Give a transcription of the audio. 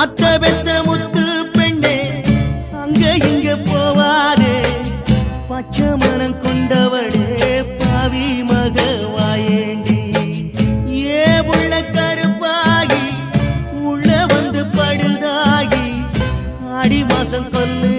அத்த பெத்த முத்து பெண்ணே அங்க இங்க போவாரே பச்சை மனம் கொண்டவளே பாவி மக வாயேண்டி. ஏ உள்ள கருப்பாகி உள்ள வந்து படுதாகி அடிவாசம் மாசம் கொல்லு